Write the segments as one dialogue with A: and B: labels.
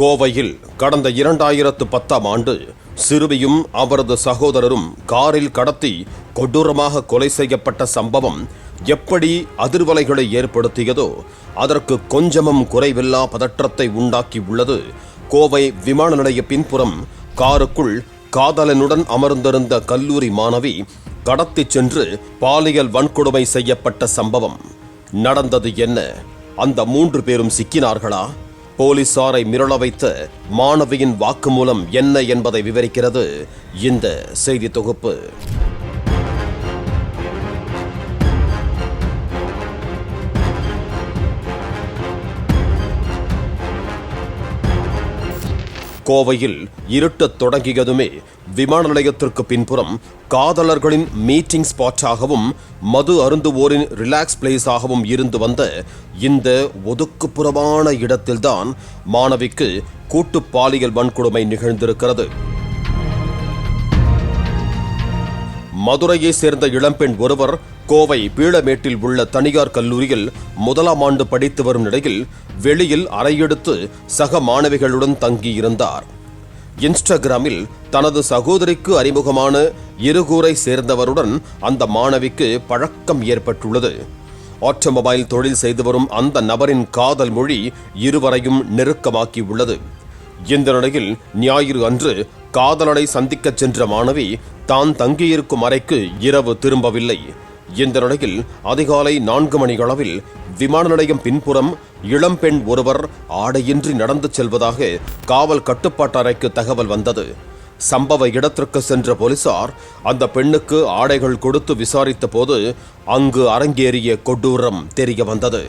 A: கோவையில் கடந்த இரண்டாயிரத்து பத்தாம் ஆண்டு சிறுமியும் அவரது சகோதரரும் காரில் கடத்தி கொடூரமாக கொலை செய்யப்பட்ட சம்பவம் எப்படி அதிர்வலைகளை ஏற்படுத்தியதோ அதற்கு கொஞ்சமும் குறைவில்லா பதற்றத்தை உண்டாக்கி உள்ளது. கோவை விமான நிலைய பின்புறம் காருக்குள் காதலனுடன் அமர்ந்திருந்த கல்லூரி மாணவி கடத்திச் சென்று பாலியல் வன்கொடுமை செய்யப்பட்ட சம்பவம். நடந்தது என்ன? அந்த மூன்று பேரும் சிக்கினார்களா? போலீசாரை மிரள வைத்த மாணவியின் வாக்குமூலம் என்ன என்பதை விவரிக்கிறது இந்த செய்தி தொகுப்பு. கோவையில் இருட்டத் தொடங்கியதுமே விமான நிலையத்திற்கு பின்புறம் காதலர்களின் மீட்டிங் ஸ்பாட்டாகவும் மது அருந்துவோரின் ரிலாக்ஸ் பிளேஸாகவும் இருந்து வந்த இந்த ஒதுக்குப்புறமான இடத்தில்தான் மாணவிக்கு கூட்டு பாலியல் வன்கொடுமை நிகழ்ந்திருக்கிறது. மதுரையை சேர்ந்த இளம்பெண் ஒருவர் கோவை பீளமேட்டில் உள்ள தனியார் கல்லூரியில் முதலாம் ஆண்டு படித்து வரும் நிலையில் வெளியில் அறையெடுத்து சக மாணவிகளுடன் தங்கியிருந்தார். இன்ஸ்டாகிராமில் தனது சகோதரிக்கு அறிமுகமான இருகூரை சேர்ந்தவருடன் அந்த மாணவிக்கு பழக்கம் ஏற்பட்டுள்ளது. ஆட்டோமொபைல் தொழில் செய்து வரும் அந்த நபரின் காதல் மொழி இருவரையும் நெருக்கமாக்கியுள்ளது. இந்த நிலையில் ஞாயிறு அன்று காதலனை சந்திக்கச் சென்ற மாணவி தான் தங்கியிருக்கும் அறைக்கு இரவு திரும்பவில்லை. இந்த நிலையில் அதிகாலை நான்கு மணி அளவில் விமான நிலையம் பின்புறம் இளம்பெண் ஒருவர் ஆடையின்றி நடந்து செல்வதாக காவல் கட்டுப்பாட்டு அறைக்கு தகவல் வந்தது. சம்பவ இடத்திற்கு சென்ற போலீசார் அந்த பெண்ணுக்கு ஆடைகள் கொடுத்து விசாரித்த போது அங்கு அரங்கேறிய கொடூரம் தெரிய வந்தது.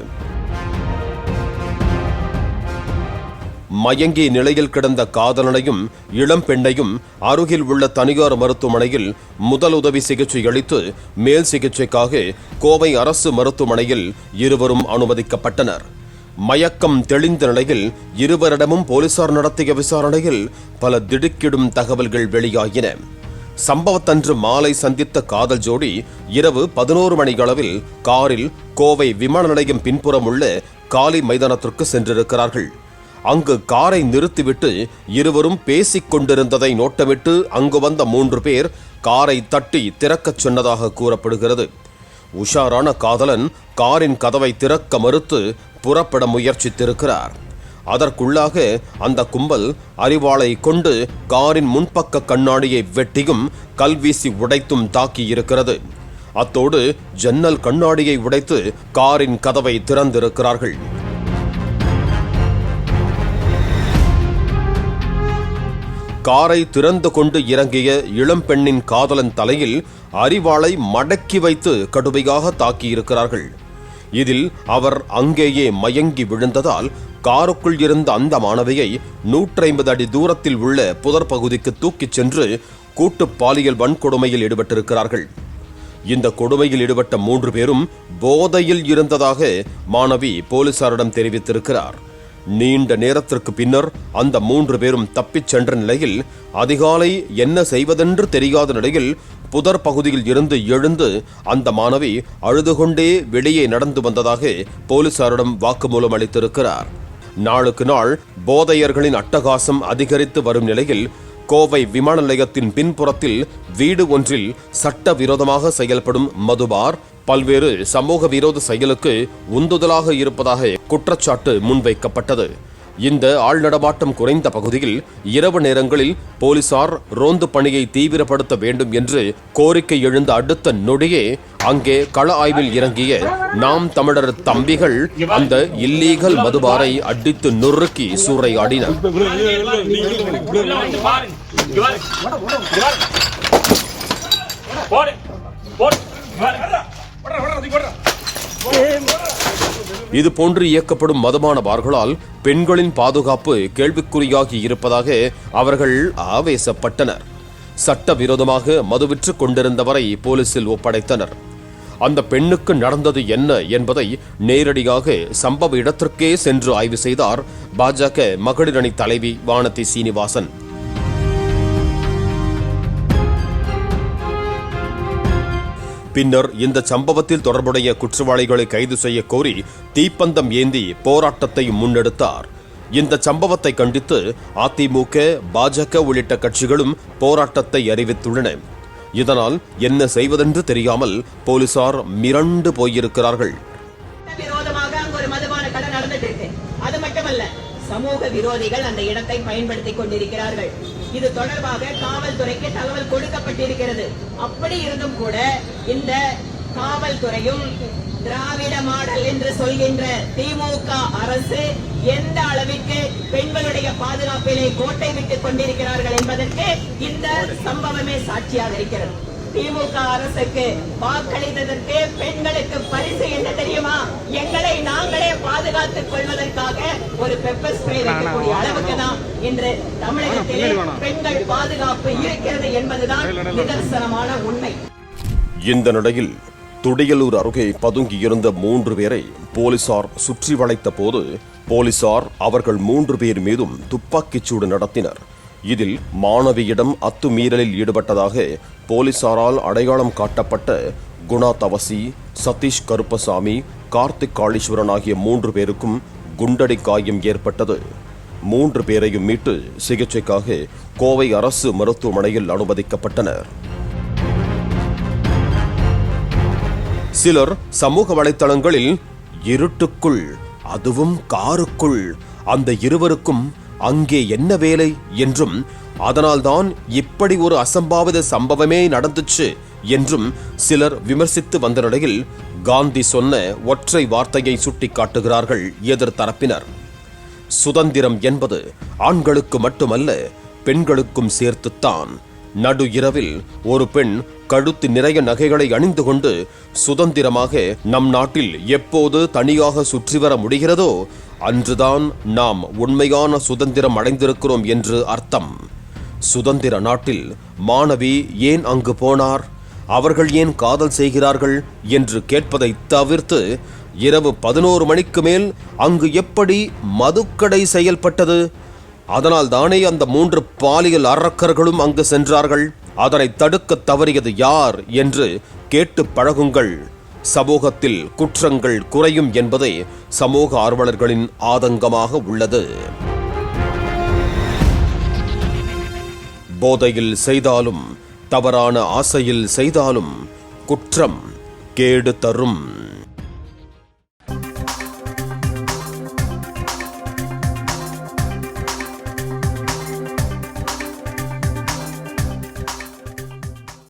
A: மயங்கி நிலையில் கிடந்த காதலனையும் இளம் பெண்ணையும் அருகில் உள்ள தனியார் மருத்துவமனையில் முதலுதவி சிகிச்சை அளித்து மேல் சிகிச்சைக்காக கோவை அரசு மருத்துவமனையில் இருவரும் அனுமதிக்கப்பட்டனர். மயக்கம் தெளிந்த நிலையில் இருவரிடமும் போலீசார் நடத்திய விசாரணையில் பல திடுக்கிடும் தகவல்கள் வெளியாகின. சம்பவத்தன்று மாலை சந்தித்த காதல் ஜோடி இரவு பதினோரு மணி அளவில் காரில் கோவை விமான நிலையம் பின்புறம் உள்ள காலி மைதானத்திற்கு சென்றிருக்கிறார்கள். அங்கு காரை நிறுத்திவிட்டு இருவரும் பேசிக் கொண்டிருந்ததை நோட்டமிட்டு அங்கு வந்த மூன்று பேர் காரை தட்டி திறக்கச் சொன்னதாக கூறப்படுகிறது. உஷாரான காதலன் காரின் கதவை திறக்க மறுத்து புறப்பட முயற்சித்திருக்கிறார். அதற்குள்ளாக அந்த கும்பல் அறிவாளை கொண்டு காரின் முன்பக்க கண்ணாடியை வெட்டியும் கல்வீசி உடைத்தும் தாக்கியிருக்கிறது. அத்தோடு ஜன்னல் கண்ணாடியை உடைத்து காரின் கதவை திறந்திருக்கிறார்கள். காரை திறந்து கொண்டு இறங்கிய இளம்பெண்ணின் காதலன் தலையில் அரிவாளை மடக்கி வைத்து கடுமையாக தாக்கியிருக்கிறார்கள். இதில் அவர் அங்கேயே மயங்கி விழுந்ததால் காருக்குள் இருந்த அந்த மாணவியை நூற்றைம்பது அடி தூரத்தில் உள்ள புதர் பகுதிக்கு தூக்கிச் சென்று கூட்டு பாலியல் வன்கொடுமையில் ஈடுபட்டிருக்கிறார்கள். இந்த கொடுமையில் ஈடுபட்ட மூன்று பேரும் போதையில் இருந்ததாக மாணவி போலீசாரிடம் தெரிவித்திருக்கிறார். நீண்ட நேரத்திற்கு பின்னர் அந்த மூன்று பேரும் தப்பிச் சென்ற நிலையில் அதிகாலை என்ன செய்வதென்று தெரியாத நிலையில் புதர் பகுதியில் இருந்து எழுந்து அந்த மாணவி அழுது கொண்டே வெளியே நடந்து வந்ததாக போலீசாரிடம் வாக்குமூலம் அளித்திருக்கிறார். நாளுக்கு நாள் போதையர்களின் அட்டகாசம் அதிகரித்து வரும் நிலையில் கோவை விமான நிலையத்தின் பின்புறத்தில் வீடு ஒன்றில் சட்டவிரோதமாக செயல்படும் மதுபார் பல்வேறு சமூக விரோத செயலுக்கு உந்துதலாக இருப்பதாக குற்றச்சாட்டு முன்வைக்கப்பட்டது இந்த ஆள் நடமாட்டம் குறைந்த பகுதியில் இரவு நேரங்களில் போலீசார் ரோந்து பணியை தீவிரப்படுத்த வேண்டும் என்று கோரிக்கை எழுந்த அடுத்த நொடியே அங்கே கள ஆய்வில் இறங்கிய நாம் தமிழர் தம்பிகள் அந்த இல்லீகல் மதுபாரை அடித்து நொறுக்கி சூறையாடினர்
B: போடு போடு
A: இது போன்று இயக்கப்படும் மதமான பார்களால் பெண்களின் பாதுகாப்பு கேள்விக்குறியாகி இருப்பதாக அவர்கள் ஆவேசப்பட்டனர். சட்டவிரோதமாக மதுவிற்றுக் கொண்டிருந்தவரை போலீசில் ஒப்படைத்தனர். அந்த பெண்ணுக்கு நடந்தது என்ன என்பதை நேரடியாக சம்பவ இடத்திற்கே சென்று ஆய்வு செய்தார் பாஜக மகளிர் அணி தலைவி வானதி சீனிவாசன். பின்னர் இந்த சம்பவத்தில் தொடர்புடைய குற்றவாளிகளை கைது செய்ய கோரி தீப்பந்தம் ஏந்தி போராட்டத்தை முன்னெடுத்தார். இந்த சம்பவத்தை கண்டித்து அதிமுக பாஜக உள்ளிட்ட கட்சிகளும் போராட்டத்தை அறிவித்துள்ளன. இதனால் என்ன செய்வதென்று தெரியாமல் போலீசார் மிரண்டு போயிருக்கிறார்கள்.
C: சமூக விரோதிகள் அந்த இடத்தை பயன்படுத்திக் கொண்டிருக்கிறார்கள். இது தொடர்பாக காவல்துறைக்கு தகவல் கொடுக்கப்பட்டிருக்கிறது. அப்படி இருந்தும் கூட இந்த காவல்துறையும் திராவிட மாடல் என்று சொல்கின்ற திமுக அரசு எந்த அளவிற்கு பெண்களுடைய பாதுகாப்பிலே கோட்டை விட்டுக் கொண்டிருக்கிறார்கள் என்பதற்கு இந்த சம்பவமே சாட்சியாக இருக்கிறது. திமுக அரசுக்கு வாக்களித்ததற்கு பெண்களுக்கு பரிசு என்ன தெரியுமா? எங்களை நாங்களே பாதுகாத்துக் கொள்வதற்காக ஒரு பெப்பர் ஸ்ப்ரே வைக்கக்கூடிய அளவுக்கு தான் இன்று தமிழகத்திலே பெண்கள் பாதுகாப்பு இருக்கிறது என்பதுதான் நிதர்சனமான உண்மை.
A: இந்த நிலையில் துடியலூர் அருகே பதுங்கியிருந்த மூன்று பேரை போலீசார் சுற்றி வளைத்த போது போலீசார் அவர்கள் மூன்று பேர் மீதும் துப்பாக்கிச் சூடு நடத்தினர். இதில் மாணவியிடம் அத்துமீறலில் ஈடுபட்டதாக போலீசாரால் அடையாளம் காட்டப்பட்ட குணா தவசி சதீஷ் கருப்பசாமி கார்த்திக் காளீஸ்வரன் ஆகிய மூன்று பேருக்கும் குண்டடி காயம் ஏற்பட்டது. மூன்று பேரையும் மீட்டு சிகிச்சைக்காக கோவை அரசு மருத்துவமனையில் அனுமதிக்கப்பட்டனர். சிலர் சமூக வலைத்தளங்களில் இருட்டுக்குள் அதுவும் காருக்குள் அந்த இருவருக்கும் அங்கே என்ன வேலை என்றும் அதனால்தான் இப்படி ஒரு அசம்பாவித சம்பவமே நடந்துச்சு என்றும் சிலர் விமர்சித்து வந்த நிலையில் காந்தி சொன்ன ஒற்றை வார்த்தையை சுட்டிக்காட்டுகிறார்கள் எதிர்த்தரப்பினர் சுதந்திரம் என்பது ஆண்களுக்கு மட்டுமல்ல பெண்களுக்கும் சேர்த்துத்தான். நடு இரவில் ஒரு பெண் கழுத்து நிறைய நகைகளை அணிந்து கொண்டு சுதந்திரமாக நம் நாட்டில் எப்போது தனியாக சுற்றி வர முடிகிறதோ அன்றுதான் நாம் உண்மையான சுதந்திரம் அடைந்திருக்கிறோம் என்று அர்த்தம். சுதந்திர நாட்டில் மாணவி ஏன் அங்கு போனார்? அவர்கள் ஏன் காதல் செய்கிறார்கள் என்று கேட்பதை தவிர்த்து இரவு பதினோரு மணிக்கு மேல் அங்கு எப்படி மதுக்கடை செயல்பட்டது? அதனால் தானே அந்த மூன்று பாலியல் அரக்கர்களும் அங்கு சென்றார்கள். அதனை தடுக்க தவறியது யார் என்று கேட்டு பழகுங்கள். சமூகத்தில் குற்றங்கள் குறையும் என்பதே சமூக ஆர்வலர்களின் ஆதங்கமாக உள்ளது. போதையில் செய்தாலும் தவறான ஆசையில் செய்தாலும் குற்றம் கேடு தரும்.